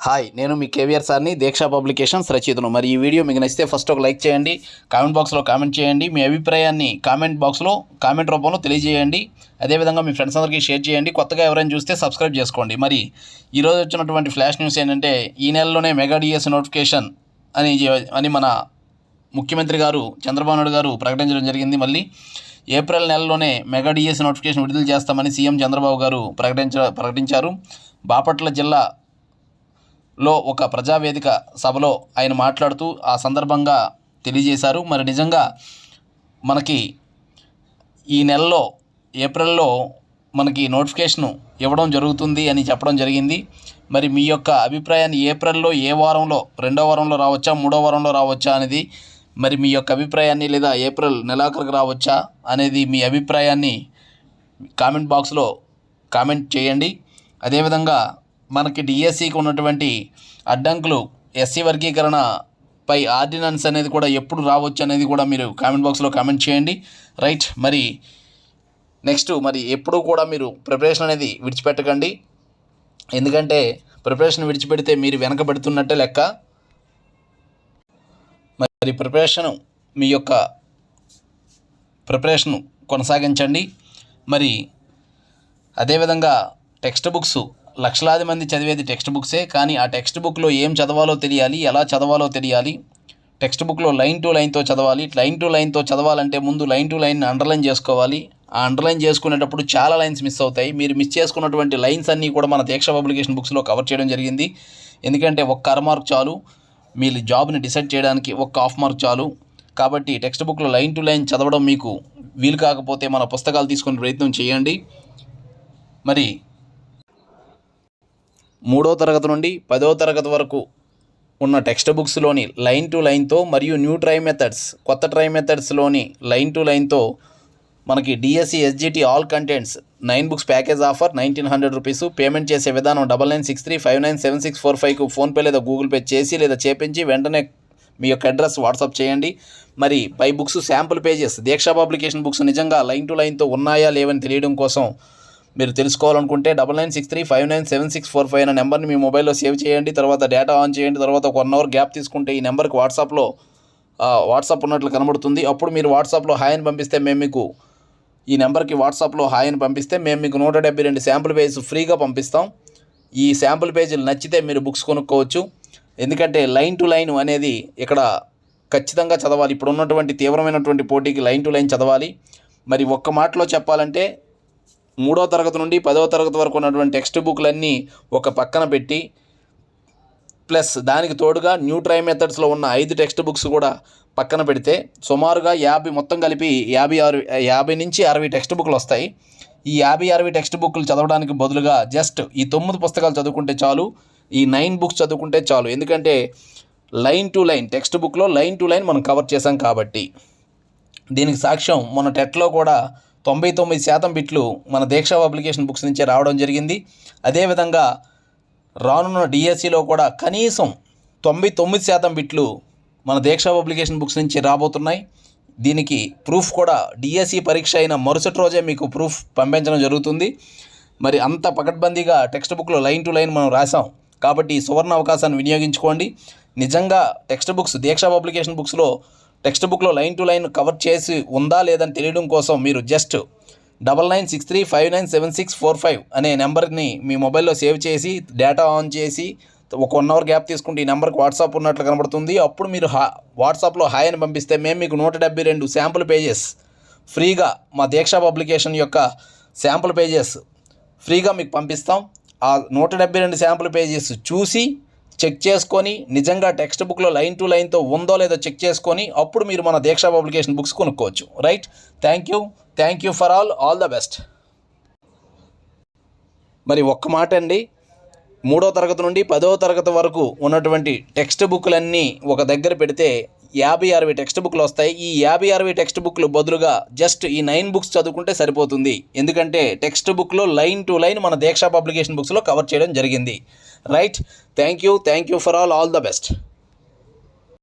Hi నేను మీ కేవీఆర్ సార్ని దీక్షా publications రచయితను. మరి ఈ వీడియో మీకు నచ్చితే ఫస్ట్ ఒక లైక్ చేయండి కామెంట్ బాక్స్లో కామెంట్ చేయండి మీ అభిప్రాయాన్ని కామెంట్ బాక్స్లో కామెంట్ రూపంలో తెలియజేయండి. అదేవిధంగా మీ ఫ్రెండ్స్ అందరికీ షేర్ చేయండి కొత్తగా ఎవరైనా చూస్తే సబ్స్క్రైబ్ చేసుకోండి. మరి ఈరోజు వచ్చినటువంటి ఫ్లాష్ న్యూస్ ఏంటంటే ఈ నెలలోనే మెగా డిఎస్ నోటిఫికేషన్ అని అని మన ముఖ్యమంత్రి గారు చంద్రబాబు నాయుడు గారు ప్రకటించడం జరిగింది. మళ్ళీ ఏప్రిల్ నెలలోనే మెగా డిఎస్ నోటిఫికేషన్ విడుదల చేస్తామని సీఎం చంద్రబాబు గారు ప్రకటించ ప్రకటించారు. బాపట్ల జిల్లా లో ఒక ప్రజావేదిక సభలో ఆయన మాట్లాడుతూ ఆ సందర్భంగా తెలియజేశారు. మరి నిజంగా మనకి ఈ నెలలో ఏప్రిల్లో మనకి నోటిఫికేషన్ ఇవ్వడం జరుగుతుంది అని చెప్పడం జరిగింది. మరి మీ యొక్క అభిప్రాయాన్ని ఏప్రిల్లో ఏ వారంలో రెండో వారంలో రావచ్చా మూడో వారంలో రావచ్చా అనేది మరి మీ యొక్క అభిప్రాయాన్ని లేదా ఏప్రిల్ నెలాఖరికి రావచ్చా అనేది మీ అభిప్రాయాన్ని కామెంట్ బాక్స్లో కామెంట్ చేయండి. అదేవిధంగా మనకి డిఎస్సికి ఉన్నటువంటి అడ్డంకులు ఎస్సీ వర్గీకరణపై ఆర్డినెన్స్ అనేది కూడా ఎప్పుడు రావచ్చు అనేది కూడా మీరు కామెంట్ బాక్స్లో కామెంట్ చేయండి. రైట్ మరి నెక్స్ట్ మరి ఎప్పుడు కూడా మీరు ప్రిపరేషన్ అనేది విడిచిపెట్టకండి. ఎందుకంటే ప్రిపరేషన్ విడిచిపెడితే మీరు వెనకబడుతున్నట్టే లెక్క. మరి ప్రిపరేషన్ మీ యొక్క ప్రిపరేషన్ కొనసాగించండి. మరి అదేవిధంగా టెక్స్ట్ బుక్స్ లక్షలాది మంది చదివేది టెక్స్ట్ బుక్సే కానీ ఆ టెక్స్ట్ బుక్లో ఏం చదవాలో తెలియాలి ఎలా చదవాలో తెలియాలి టెక్స్ట్ బుక్లో లైన్ టు లైన్తో చదవాలి లైన్ టు లైన్తో చదవాలంటే ముందు లైన్ టు లైన్ అండర్లైన్ చేసుకోవాలి. ఆ అండర్లైన్ చేసుకునేటప్పుడు చాలా లైన్స్ మిస్ అవుతాయి. మీరు మిస్ చేసుకున్నటువంటి లైన్స్ అన్నీ కూడా మన దీక్ష పబ్లికేషన్ బుక్స్లో కవర్ చేయడం జరిగింది. ఎందుకంటే ఒక్క అర మార్క్ చాలు. మీ జాబ్ని డిసైడ్ చేయడానికి ఒక్క హాఫ్ మార్క్ చాలు. కాబట్టి టెక్స్ట్ బుక్లో లైన్ టు లైన్ చదవడం మీకు వీలు కాకపోతే మన పుస్తకాలు తీసుకునే ప్రయత్నం చేయండి. మరి మూడో తరగతి నుండి పదో తరగతి వరకు ఉన్న టెక్స్ట్ బుక్స్లోని లైన్ టు లైన్తో మరియు న్యూ ట్రై మెథడ్స్ కొత్త ట్రై మెథడ్స్లోని లైన్ టు లైన్తో మనకి DSC SGT all contents nine books package offer nineteen hundred rupees payment చేసే విధానం double nine six three five nine seven six four ఫైవ్కు PhonePe లేదా గూగుల్ పే చేసి లేదా చేపించి వెంటనే మీ యొక్క అడ్రస్ వాట్సాప్ చేయండి. మరి పై books sample pages Diksha publication books నిజంగా లైన్ టు లైన్తో ఉన్నాయా లేవని తెలియడం కోసం మీరు తెలుసుకోవాలనుకుంటే double nine six three five nine seven six four five అనే నెంబర్ని మీ మొబైల్లో సేవ్ చేయండి. తర్వాత డేటా ఆన్ చేయండి. తర్వాత ఒక వన్ అవర్ గ్యాప్ తీసుకుంటే ఈ నెంబర్కి వాట్సాప్లో వాట్సాప్ ఉన్నట్లు కనబడుతుంది. అప్పుడు మీరు వాట్సాప్లో హాయ్ అని పంపిస్తే మేము మీకు ఈ నెంబర్కి వాట్సాప్లో హాయ్ అని పంపిస్తే మేము మీకు నూట డెబ్బై రెండు శాంపుల్ పేజ్ ఫ్రీగా పంపిస్తాం. ఈ శాంపుల్ పేజీలు నచ్చితే మీరు బుక్స్ కొనుక్కోవచ్చు. ఎందుకంటే లైన్ టు లైన్ అనేది ఇక్కడ ఖచ్చితంగా చదవాలి. ఇప్పుడు ఉన్నటువంటి తీవ్రమైనటువంటి పోటీకి లైన్ టు లైన్ చదవాలి. మరి ఒక్క మాటలో చెప్పాలంటే మూడో తరగతి నుండి పదవ తరగతి వరకు ఉన్నటువంటి టెక్స్ట్ బుక్లన్నీ ఒక పక్కన పెట్టి ప్లస్ దానికి తోడుగా న్యూ ట్రై మెథడ్స్లో ఉన్న ఐదు టెక్స్ట్ బుక్స్ కూడా పక్కన పెడితే సుమారుగా యాభై మొత్తం కలిపి యాభై ఆరు యాభై నుంచి అరవై టెక్స్ట్ బుక్లు వస్తాయి. ఈ యాభై అరవై టెక్స్ట్ బుక్లు చదవడానికి బదులుగా జస్ట్ ఈ తొమ్మిది పుస్తకాలు చదువుకుంటే చాలు ఈ నైన్ బుక్స్ చదువుకుంటే చాలు. ఎందుకంటే లైన్ టు లైన్ టెక్స్ట్ బుక్లో లైన్ టు లైన్ మనం కవర్ చేసాం కాబట్టి. దీనికి సాక్ష్యం మన టెట్లో కూడా తొంభై తొమ్మిది శాతం బిట్లు మన దీక్ష అప్లికేషన్ బుక్స్ నుంచే రావడం జరిగింది. అదేవిధంగా రానున్న డిఎస్సిలో కూడా కనీసం తొంభై తొమ్మిది శాతం బిట్లు మన దీక్ష అప్లికేషన్ బుక్స్ నుంచి రాబోతున్నాయి. దీనికి ప్రూఫ్ కూడా డిఎస్సి పరీక్ష అయిన మరుసటి రోజే మీకు ప్రూఫ్ పంపించడం జరుగుతుంది. మరి అంత పకడ్బందీగా టెక్స్ట్ బుక్లో లైన్ టు లైన్ మనం రాసాం కాబట్టి సువర్ణ అవకాశాన్ని వినియోగించుకోండి. నిజంగా టెక్స్ట్ బుక్స్ దీక్ష పబ్లికేషన్ బుక్స్లో టెక్స్ట్ బుక్లో లైన్ టు లైన్ కవర్ చేసి ఉందా లేదని తెలియడం కోసం మీరు just double nine six three five nine seven six four five అనే నెంబర్ని మీ మొబైల్లో సేవ్ చేసి డేటా ఆన్ చేసి ఒక వన్ అవర్ గ్యాప్ తీసుకుంటే ఈ నెంబర్కి వాట్సాప్ ఉన్నట్లు కనబడుతుంది. అప్పుడు మీరు హా వాట్సాప్లో హాయ్ అని పంపిస్తే మేము మీకు నూట డెబ్బై రెండు శాంపుల్ పేజెస్ ఫ్రీగా మా దీక్ష పబ్లికేషన్ యొక్క శాంపుల్ పేజెస్ ఫ్రీగా మీకు పంపిస్తాం. ఆ నూట డెబ్బై రెండు శాంపుల్ పేజెస్ చూసి చెక్ చేసుకొని నిజంగా టెక్స్ట్ బుక్లో లైన్ టు లైన్తో ఉందో లేదో చెక్ చేసుకొని అప్పుడు మీరు మన దీక్ష పబ్లికేషన్ బుక్స్ కొనుక్కోవచ్చు. Right thank you thank you for all all the best మరి ఒక్క మాట అండి. మూడో తరగతి నుండి పదో తరగతి వరకు ఉన్నటువంటి టెక్స్ట్ బుక్లన్నీ ఒక దగ్గర పెడితే యాభై అరవై టెక్స్ట్ బుక్లు వస్తాయి. ఈ యాభై అరవై టెక్స్ట్ బుక్లు బదులుగా జస్ట్ ఈ నైన్ బుక్స్ చదువుకుంటే సరిపోతుంది. ఎందుకంటే టెక్స్ట్ బుక్లో లైన్ టు లైన్ మన దీక్ష పబ్లికేషన్ బుక్స్లో కవర్ చేయడం జరిగింది. Right thank you thank you for all all the best